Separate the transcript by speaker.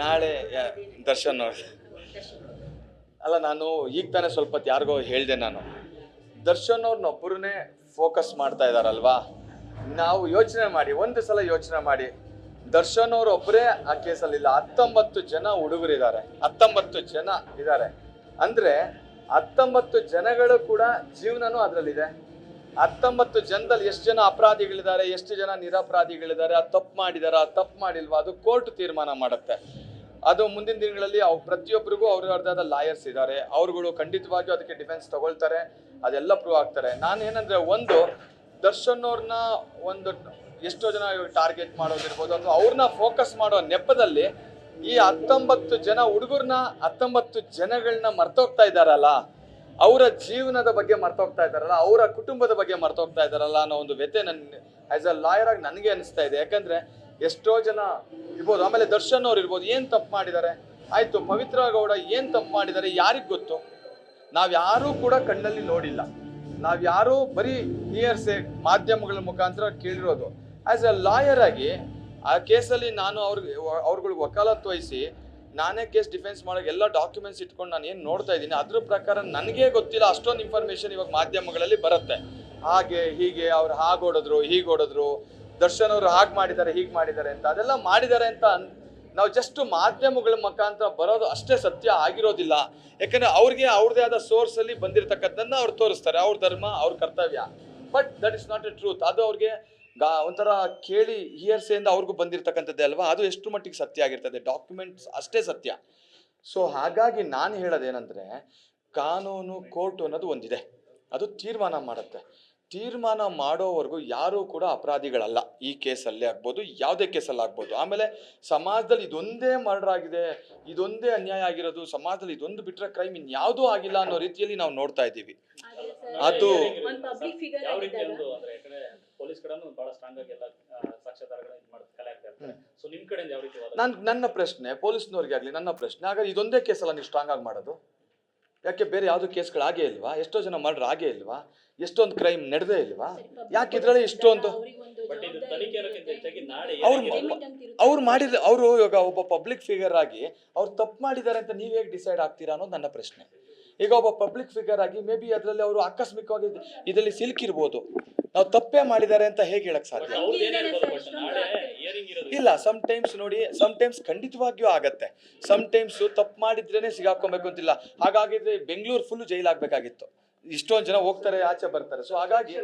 Speaker 1: ನಾಳೆ ದರ್ಶನ್ ಅವ್ರು. ಅಲ್ಲ ನಾನು ಈಗ ತಾನೇ ಸ್ವಲ್ಪ ಯಾರಿಗೋ ಹೇಳಿದೆ ನಾನು. ದರ್ಶನ್ ಅವ್ರನ್ನೊಬ್ಬರನ್ನೇ ಫೋಕಸ್ ಮಾಡ್ತಾ ಇದ್ದಾರಲ್ವಾ ನಾವು ಯೋಚನೆ ಮಾಡಿ ಒಂದು ಸಲ ಯೋಚನೆ ಮಾಡಿ. ದರ್ಶನ್ ಅವ್ರು ಒಬ್ಬರೇ ಆ ಕೇಸಲ್ಲಿ ಇಲ್ಲ ಹತ್ತೊಂಬತ್ತು ಜನ ಹುಡುಗರಿದ್ದಾರೆ. ಹತ್ತೊಂಬತ್ತು ಜನ ಇದ್ದಾರೆ. ಅಂದ್ರೆ ಹತ್ತೊಂಬತ್ತು ಜನಗಳು ಕೂಡ ಜೀವನನೂ ಅದರಲ್ಲಿದೆ. ಹತ್ತೊಂಬತ್ತು ಜನದಲ್ಲಿ ಎಷ್ಟು ಜನ ಅಪರಾಧಿಗಳಿದ್ದಾರೆ, ಎಷ್ಟು ಜನ ನಿರಪರಾಧಿಗಳಿದ್ದಾರೆ ಆ ತಪ್ಪು ಮಾಡಿದಾರ ತಪ್ಪು ಮಾಡಿಲ್ವಾ, ಅದು ಕೋರ್ಟ್ ತೀರ್ಮಾನ ಮಾಡುತ್ತೆ. ಅದು ಮುಂದಿನ ದಿನಗಳಲ್ಲಿ ಅವ್ರು ಪ್ರತಿಯೊಬ್ಬರಿಗೂ ಅವ್ರವ್ರದ್ದಾದ ಲಾಯರ್ಸ್ ಇದ್ದಾರೆ. ಅವ್ರುಗಳು ಖಂಡಿತವಾಗಿಯೂ ಅದಕ್ಕೆ ಡಿಫೆನ್ಸ್ ತಗೊಳ್ತಾರೆ, ಅದೆಲ್ಲ ಪ್ರೂವ್ ಆಗ್ತಾರೆ. ನಾನು ಏನಂದ್ರೆ ಒಂದು, ದರ್ಶನ್ ಅವ್ರನ್ನ ಒಂದು ಎಷ್ಟೋ ಜನ ಟಾರ್ಗೆಟ್ ಮಾಡೋದಿರ್ಬೋದು ಅಥವಾ ಅವ್ರನ್ನ ಫೋಕಸ್ ಮಾಡೋ ನೆಪದಲ್ಲಿ ಈ ಹತ್ತೊಂಬತ್ತು ಜನ ಹುಡುಗರನ್ನ ಹತ್ತೊಂಬತ್ತು ಜನಗಳನ್ನ ಮರ್ತೋಗ್ತಾ ಇದ್ದಾರಲ್ಲ ಅವರ ಜೀವನದ ಬಗ್ಗೆ ಮರ್ತೋಗ್ತಾ ಇದ್ದಾರಲ್ಲ, ಅವರ ಕುಟುಂಬದ ಬಗ್ಗೆ ಮರ್ತೋಗ್ತಾ ಇದ್ದಾರಲ್ಲ ಅನ್ನೋ ಒಂದು ವ್ಯಥೆ ನನ್ನ ಆ್ಯಸ್ ಅ ಲಾಯರ್ ಆಗಿ ನನಗೆ ಅನಿಸ್ತಾ ಇದೆ. ಯಾಕಂದ್ರೆ ಎಷ್ಟೋ ಜನ ಇರ್ಬೋದು, ಆಮೇಲೆ ದರ್ಶನ್ ಅವ್ರು ಇರ್ಬೋದು, ಏನು ತಪ್ಪು ಮಾಡಿದ್ದಾರೆ? ಆಯಿತು, ಪವಿತ್ರ ಗೌಡ ಏನು ತಪ್ಪು ಮಾಡಿದ್ದಾರೆ? ಯಾರಿಗೆ ಗೊತ್ತು? ನಾವ್ಯಾರೂ ಕೂಡ ಕಣ್ಣಲ್ಲಿ ನೋಡಿಲ್ಲ. ನಾವ್ಯಾರೂ ಬರೀ ಇಯರ್ಸೆ ಮಾಧ್ಯಮಗಳ ಮುಖಾಂತರ ಕೇಳಿರೋದು. ಆ್ಯಸ್ ಅ ಲಾಯರ್ ಆಗಿ ಆ ಕೇಸಲ್ಲಿ ನಾನು ಅವ್ರಿಗೆ ಅವ್ರುಗಳಿಗೆ ವಕಾಲತ್ ವಹಿಸಿ ನಾನೇ ಕೇಸ್ ಡಿಫೆನ್ಸ್ ಮಾಡೋಕೆ ಎಲ್ಲ ಡಾಕ್ಯುಮೆಂಟ್ಸ್ ಇಟ್ಕೊಂಡು ನಾನು ಏನು ನೋಡ್ತಾ ಇದ್ದೀನಿ, ಅದ್ರ ಪ್ರಕಾರ ನನಗೆ ಗೊತ್ತಿಲ್ಲ, ಅಷ್ಟೊಂದು ಇನ್ಫಾರ್ಮೇಶನ್ ಇವಾಗ ಮಾಧ್ಯಮಗಳಲ್ಲಿ ಬರುತ್ತೆ. ಹಾಗೆ, ಹೀಗೆ, ಅವ್ರು ಹಾಗೆ ಓಡಿದ್ರು, ಹೀಗೆ ಓಡಿದ್ರು, ದರ್ಶನ್ ಅವರು ಹಾಗೆ ಮಾಡಿದ್ದಾರೆ, ಹೀಗೆ ಮಾಡಿದ್ದಾರೆ ಅಂತ, ಅದೆಲ್ಲ ಮಾಡಿದ್ದಾರೆ ಅಂತ ನಾವು ಜಸ್ಟ್ ಮಾಧ್ಯಮಗಳ ಮುಖಾಂತರ ಬರೋದು ಅಷ್ಟೇ ಸತ್ಯ ಆಗಿರೋದಿಲ್ಲ. ಯಾಕಂದರೆ ಅವ್ರಿಗೆ ಅವ್ರದೇ ಆದ ಸೋರ್ಸಲ್ಲಿ ಬಂದಿರತಕ್ಕದ್ದನ್ನ ಅವ್ರು ತೋರಿಸ್ತಾರೆ, ಅವ್ರ ಧರ್ಮ, ಅವ್ರ ಕರ್ತವ್ಯ. But that is not a truth ಅದು ಅವ್ರಿಗೆ ಗಾ ಒಂಥರ ಕೇಳಿ ಹಿಯರ್ಸೆಯಿಂದ ಅವ್ರಿಗೂ ಬಂದಿರತಕ್ಕಂಥದ್ದೇ ಅಲ್ವಾ? ಅದು ಎಷ್ಟು ಮಟ್ಟಿಗೆ ಸತ್ಯ ಆಗಿರ್ತದೆ? ಡಾಕ್ಯುಮೆಂಟ್ಸ್ ಅಷ್ಟೇ ಸತ್ಯ. ಸೊ ಹಾಗಾಗಿ ನಾನು ಹೇಳೋದೇನಂದರೆ ಕಾನೂನು ಕೋರ್ಟ್ ಅನ್ನೋದು ಒಂದಿದೆ. ಅದು ತೀರ್ಮಾನ ಮಾಡುತ್ತೆ. ತೀರ್ಮಾನ ಮಾಡೋವರೆಗೂ ಯಾರೂ ಕೂಡ ಅಪರಾಧಿಗಳಲ್ಲ. ಈ ಕೇಸಲ್ಲೇ ಆಗ್ಬೋದು ಯಾವುದೇ ಕೇಸಲ್ಲಿ ಆಗ್ಬೋದು. ಆಮೇಲೆ ಸಮಾಜದಲ್ಲಿ ಇದೊಂದೇ ಮರ್ಡರ್ ಆಗಿದೆ ಇದೊಂದೇ ಅನ್ಯಾಯ ಆಗಿರೋದು ಸಮಾಜದಲ್ಲಿ ಇದೊಂದು ಬಿಟ್ಟರೆ ಕ್ರೈಮ್ ಇನ್ಯಾವುದೂ ಆಗಿಲ್ಲ ಅನ್ನೋ ರೀತಿಯಲ್ಲಿ ನಾವು ನೋಡ್ತಾ ಇದ್ದೀವಿ. ಅದು-
Speaker 2: ಪೊಲೀಸ್ ಕಡೆನೂ ಬಹಳ ಸ್ಟ್ರಾಂಗ್ ಆಗಿ ಎಲ್ಲ ಸಾಕ್ಷ್ಯಾಧಾರಗಳನ್ನ ಇದು ಮಾಡಿ ಕಲೆ ಆಗ್ತಾ ಇರ್ತಾರೆ. ಸೊ ನಿಮ್ ಕಡೆಯಿಂದ ಯಾವ ರೀತಿ ವಾದ?
Speaker 1: ನನ್ ನನ್ನ ಪ್ರಶ್ನೆ ಪೊಲೀಸ್ನವ್ರಿಗೆ ಆಗಲಿ ನನ್ನ ಪ್ರಶ್ನೆ ಹಾಗಾದ್ರೆ ಇದೊಂದೇ ಕೇಸಲ್ಲ ನೀವು ಸ್ಟ್ರಾಂಗ್ ಆಗಿ ಮಾಡೋದು? ಯಾಕೆ ಬೇರೆ ಯಾವುದು ಕೇಸ್ಗಳು ಆಗೇ ಇಲ್ವಾ? ಎಷ್ಟೋ ಜನ ಮರ್ಡರ್ ಆಗೇ ಇಲ್ವಾ? ಎಷ್ಟೊಂದು ಕ್ರೈಮ್ ನಡೆದೇ ಇಲ್ವಾ? ಯಾಕೆ ಇದ್ರಲ್ಲಿ ಇಷ್ಟೊಂದು
Speaker 2: ಬಟ್ ಇದು ತನಿಖೆ ಅನ್ನೋಕ್ಕಿಂತ ಹೆಚ್ಚಾಗಿ ನಾಳೆ
Speaker 1: ಅವ್ರು
Speaker 2: ಏನಾಗಿದೆ?
Speaker 1: ಅವ್ರು ಮಾಡಿದ ಅವರು ಇವಾಗ ಒಬ್ಬ ಪಬ್ಲಿಕ್ ಫಿಗರ್ ಆಗಿ ಅವ್ರು ತಪ್ಪು ಮಾಡಿದ್ದಾರೆ ಅಂತ ನೀವು ಹೇಗೆ ಡಿಸೈಡ್ ಆಗ್ತೀರಾ ಅನ್ನೋದು ನನ್ನ ಪ್ರಶ್ನೆ. ಈಗ ಒಬ್ಬ ಪಬ್ಲಿಕ್ ಫಿಗರ್ ಆಗಿ ಮೇ ಬಿ ಅದರಲ್ಲಿ ಅವರು ಆಕಸ್ಮಿಕವಾಗಿ ಇದರಲ್ಲಿ ಸಿಲುಕಿರ್ಬೋದು. ನಾವು ತಪ್ಪೇ ಮಾಡಿದ್ದಾರೆ ಅಂತ ಹೇಗೆ ಹೇಳಕ್ ಸಾಧ್ಯ?
Speaker 2: ಅವ್ರ್ದು ಏನೇ ಇರ್ಬೋದು, ಬಟ್ ನಾಳೆ
Speaker 3: ಆಗ್ತಾ
Speaker 2: ಇರೋದು.
Speaker 1: ಇಲ್ಲ ಸಮ್ ಟೈಮ್ಸ್ ನೋಡಿ ಸಮ್ ಟೈಮ್ಸ್ ಖಂಡಿತವಾಗಿಯೂ ಆಗತ್ತೆ. ಸಮ್ ಟೈಮ್ಸ್ ತಪ್ಪು ಮಾಡಿದ್ರೇನೆ ಸಿಗಾಕೊಬೇಕು ಅಂತಿಲ್ಲ. ಹಾಗಾಗಿದ್ರೆ ಬೆಂಗಳೂರು ಫುಲ್ ಜೈಲಾಗಬೇಕಾಗಿತ್ತು ಇಷ್ಟೊಂದು ಜನ ಹೋಗ್ತಾರೆ ಆಚೆ ಬರ್ತಾರೆ. ಸೊ ಹಾಗಾಗಿ